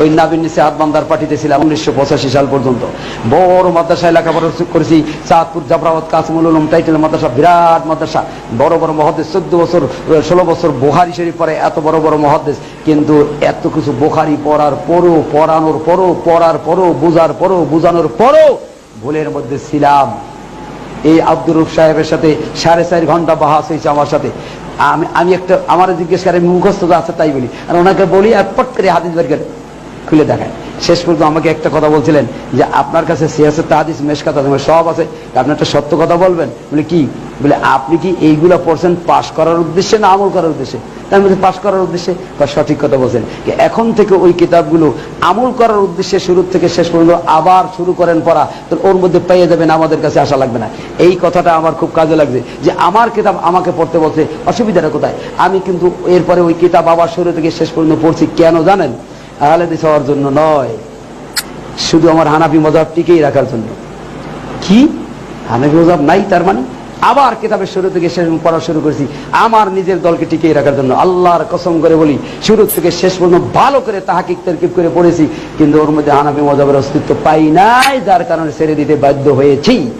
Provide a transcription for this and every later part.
ওই নাবিন নিচে হাত বান্দার পার্টিতে ছিলাম উনিশশো পঁচাশি সাল পর্যন্ত। বড় মাদ্রাসায় লেখাপড়া করেছি। চাঁদপুর, জাফরাবাদ, কাসমুল উলুম, টাইটেল মাদ্রাসা, বিরাট মাদ্রাসা। বড় বড় মহাদেশ চোদ্দ বছর, ষোলো বছর বোহারি শরীফ পরে এত বড় বড় মহাদেশ কিন্তু এত কিছু বোখারি পড়ার পরও, পড়ানোর পরও, পড়ার পরও, বুঝার পরও, বুঝানোর পরও ভুলের মধ্যে ছিলাম। এই আব্দুর রুফ সাহেবের সাথে সাড়ে চার ঘণ্টা বাহাস হয়েছে আমার সাথে। আমি আমি একটা, আমার জিজ্ঞেস করে মুখস্থ আছে তাই বলি। আর ওনাকে বলি আর পট করে হাদিস বের করে। খুলে দেখায় শেষ পর্যন্ত আমাকে একটা কথা বলছিলেন যে, আপনার কাছে সিয়াসের তাহাদিস মেশকাত আছে আমার সব আছে আপনি একটা সত্য কথা বলবেন? বলে, কি? বলে, আপনি কি এইগুলা পড়ছেন পাশ করার উদ্দেশ্যে না আমল করার উদ্দেশ্যে? তার মধ্যে পাশ করার উদ্দেশ্যে? বা সঠিক কথা বলছেন এখন থেকে ওই কিতাবগুলো আমল করার উদ্দেশ্যে শুরু থেকে শেষ পর্যন্ত আবার শুরু করেন পড়া, তো ওর মধ্যে পেয়ে যাবেন, আমাদের কাছে আসা লাগবে না। এই কথাটা আমার খুব কাজে লাগছে যে, আমার কিতাব আমাকে পড়তে বলছে, অসুবিধাটা কোথায়? আমি কিন্তু এরপরে ওই কিতাব আবার শুরু থেকে শেষ পর্যন্ত পড়ছি, কেন জানেন? আহলে দিস হওয়ার জন্য নয়। শুধু আমার হানাফি মজাব টিকেই রাখার জন্য। কি? হানাফি মজাব নাই তার মানে? আবার কিতাবের শুরু থেকে শেষ পড়া শুরু করেছি। আমার নিজের দলকে টিকিয়ে রাখার জন্য। আল্লাহর কসম করে বলি, শুরু থেকে শেষ পর্যন্ত ভালো করে তাহাকিক, তারকিব করে পড়েছি, কিন্তু ওর মধ্যে হানাফি মজাবের অস্তিত্ব পাই নাই, যার কারণে ছেড়ে দিতে বাধ্য হয়েছি।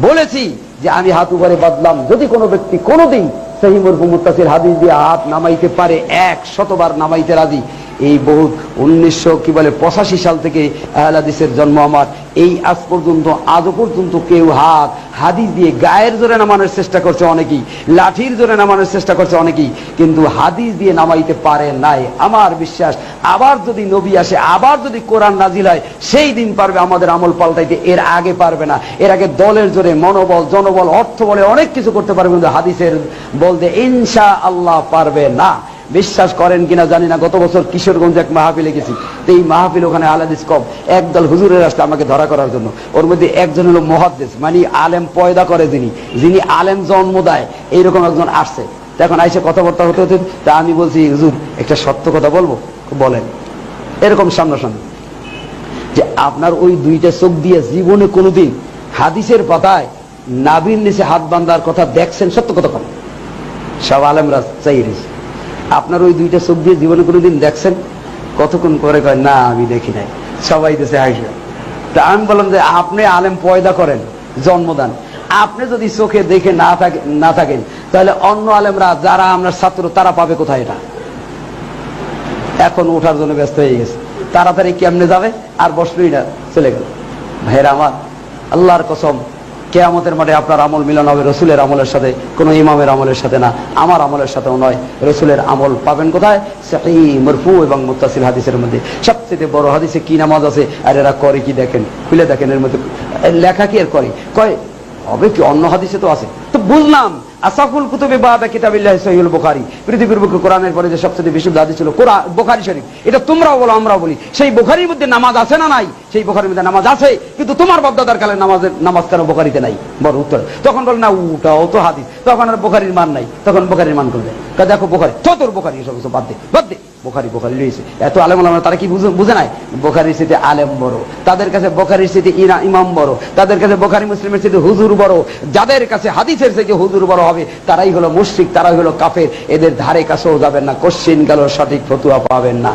বলেছি যে আমি হাত উপরে বাদলাম যদি কোনো ব্যক্তি কোনোদিন সেই মরফু মুত্তাসির হাদিস দিয়ে হাত নামাইতে পারে, এক শতবার নামাইতে রাজি এই বহুত উনিশশো কি বলে পঁচাশি সাল থেকে আহলাদিসের জন্ম আমার। এই আজ পর্যন্ত, আজও পর্যন্ত কেউ হাত, হাদিস দিয়ে গায়ের জোরে নামানোর চেষ্টা করছে অনেকেই, লাঠির জোরে নামানোর চেষ্টা করছে অনেকেই, কিন্তু হাদিস দিয়ে নামাইতে পারে নাই। আমার বিশ্বাস, আবার যদি নবী আসে, আবার যদি কোরআন নাজিল হয়, সেই দিন পারবে আমাদের আমল পাল্টাইতে। এর আগে পারবে না। এর আগে দলের জোরে মনোবল, জনবল, অর্থ বলে অনেক কিছু করতে পারবে, কিন্তু হাদিসের বলতে ইনশা আল্লাহ পারবে না। বিশ্বাস করেন কিনা জানি না, গত বছর কিশোরগঞ্জ এক মাহফিলে গেছি। তো এই মাহফিল ওখানে আলাদিস কম একদল হুজুরের আসলে আমাকে ধরা করার জন্য। ওর মধ্যে একজন হলো মহাদ্দেশ মানে আলেম পয়দা করে যিনি। যিনি আলেম জন্ম দেয়, এইরকম একজন আসছে। তো এখন আইসে কথাবার্তা হতে হতে, তা আমি বলছি, হুজুর, একটা সত্য কথা বলব? বলেন। এরকম সামনাসামনি। যে আপনার ওই দুইটা চোখ দিয়ে জীবনে কোনোদিন হাদিসের পাতায় নাবির নিচে হাত বান্ধার কথা দেখছেন, সত্য কথা কম সব আলেমরা চাই রয়েছে আপনার ওই দুইটা চোখ দিয়ে জীবনে কোনোদিন দেখছেন? কতক্ষণ করে কয়, না, আমি দেখি নাই। সবাই দেশে হাসবে তা আমি বললাম যে, আপনি আলেম পয়দা করেন, জন্মদান। আপনি যদি চোখে দেখে না থাকে না থাকেন, তাহলে অন্য আলেমরা, যারা আমরা ছাত্র, তারা পাবে কোথায় এটা? এখন ওঠার জন্য ব্যস্ত হয়ে গেছে। তাড়াতাড়ি কেমনে যাবে? আর বসলই না, চলে গেল। ভাইরা আমার, আল্লাহর কসম কেয়ামতের মাঠে আপনার আমল মিলন হবে, রসুলের আমলের সাথে, কোনো ইমামের আমলের সাথে না। আমার আমলের সাথেও নয়, রসুলের আমল পাবেন কোথায়? সেই মরফু এবং মুতাসিল হাদিসের মধ্যে। সবচেয়ে বড় হাদিসে কি নামাজ আছে? আর এরা করে কি দেখেন? খুলে দেখেন এর মধ্যে। লেখা কি আর করে? কয়, হবে কি? অন্য হাদিসে তো আছে। তো বুঝলাম আসাফুল কুতুবে বাদা কিতাবিল্লাহ সহিউল বুখারী। পৃথিবীর বুকে কোরআনের পরে যে সবচেয়ে বিশুদ্ধ হাদিস ছিল কোরআন বুখারী শরীফ। এটা তোমরাও বলো, আমরাও বলি। সেই বুখারীর মধ্যে নামাজ আছে না নাই? সেই বুখারীর মধ্যে নামাজ আছে, কিন্তু তোমার বাপদাদার কালে নামাজের নামাজ কেন বুখারীতে নাই? বড় উত্তর। তখন বলে, না উটাও তো হাদিস। তখন আর বুখারীর মান নাই। তখন বুখারীর মান করবে দেখো বুখারী, চতুর তোর বুখারী এসব কিছু বাদ দে বাদ দে। বোখারি বোখারি রয়েছে। এত আলেম আলম তারা কি বুঝে নাই? বোখারির স্মৃতি আলেম বড়। তাদের কাছে বোখারির স্মৃতি ইরা ইমাম বড়। তাদের কাছে বোখারি মুসলিমের স্মৃতি হুজুর বড়। যাদের কাছে হাদিসের থেকে হুজুর বড় হবে, তারাই হলো মুশ্রিক, তারাই হলো কাফের। এদের ধারে কাছেও যাবেন না, কোশ্চিন গেল সঠিক ফতুয়া পাবেন না।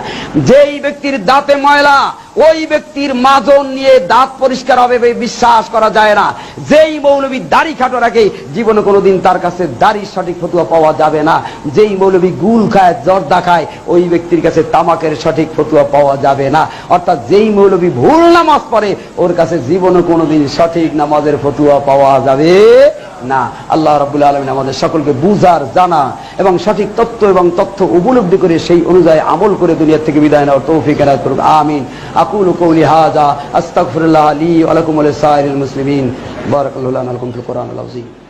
যেই ব্যক্তির দাঁতে ময়লা ওই ব্যক্তির মাজন নিয়ে দাঁত পরিষ্কার হবে বিশ্বাস করা যায় না। যেই মৌলবী দাড়ি খাটো রাখে, জীবনে কোনোদিন তার কাছে দাড়ির সঠিক ফতুয়া পাওয়া যাবে না। যেই মৌলবী গুল খায়, জর্দা খায়, ওই ব্যক্তির কাছে তামাকের সঠিক ফতুয়া পাওয়া যাবে না। অর্থাৎ যেই মৌলবী ভুল নামাজ পড়ে, ওর কাছে জীবনে কোনোদিন সঠিক নামাজের ফতুয়া পাওয়া যাবে না। আল্লাহ রাবুল আলমিন আমাদের সকলকে বুঝার, জানা এবং সঠিক তথ্য এবং তথ্য উপলব্ধি করে সেই অনুযায়ী আমল করে দুনিয়ার থেকে বিদায় নেওয়ার তৌফিক আমিন। أقول قولي هذا أستغفر الله لي ولكم ولسائر المسلمين. بارك الله لنا لكم في القرآن العظيم.